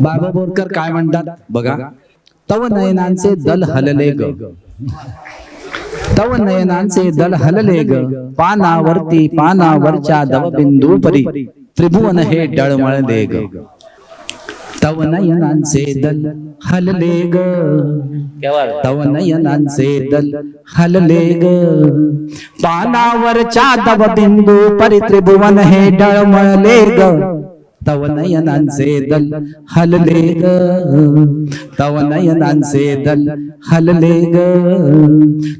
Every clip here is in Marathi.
बाबा बोरकर काय म्हणतात? बघा. तव नयनांचे दल हलले ग. तव नयनांचे दल हलले ग. पानावरती पानावरच्या दवबिंदू परी त्रिभुवन हे डळमळले ग. तव नयनांचे दल हलले ग तव नयनांचे दल हलले ग पानावरच्या दवबिंदू परी त्रिभुवन हे डळमळले ग तवनयनांचे दल हलले ग तवनयनांचे दल हलले ग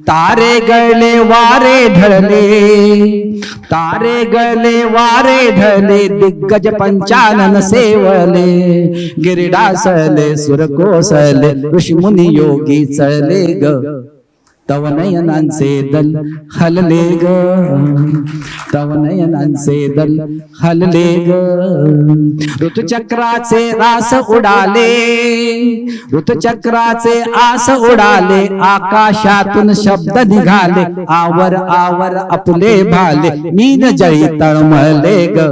तारे गळले वारे ढळले तारे गळले वारे ढळले दिग्गज पंचानन सेवले। गिरिडासले सुर कोसले ऋषीमुनी योगी चळले ग तव नयनांचे दल हलले ग। तव नयनांचे दल हलले ग। ऋतुचक्राचे रास उडाले ऋतुचक्राचे आस उडाले आकाशातून शब्द निघाले आवर आवर आपले भाले मीन जळी तळमळले ग।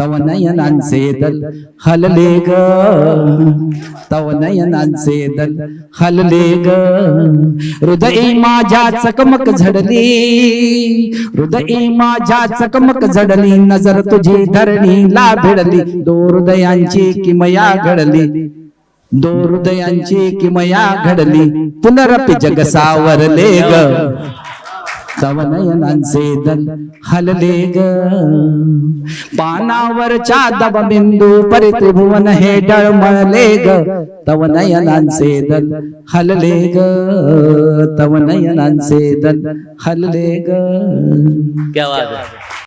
तव नयनांचे दल हलले ग। तव नयनांचे दल हलले ग। हृदय माझ्या चकमक झडली हृदय माझ्या चकमक झडली नजर तुझी धरणीला भिडली दो हृदयांची किमया घडली दो हृदयांची किमया घडली पुनरपि जग सावरले ग। कवनयनांचे दल हलले ग पानावरच्या दबबिंदू परित्रिभुवन हे डळमळले ग तव नयनांचे दल हलले ग तव नयनांचे दल हलले ग क्या बात है।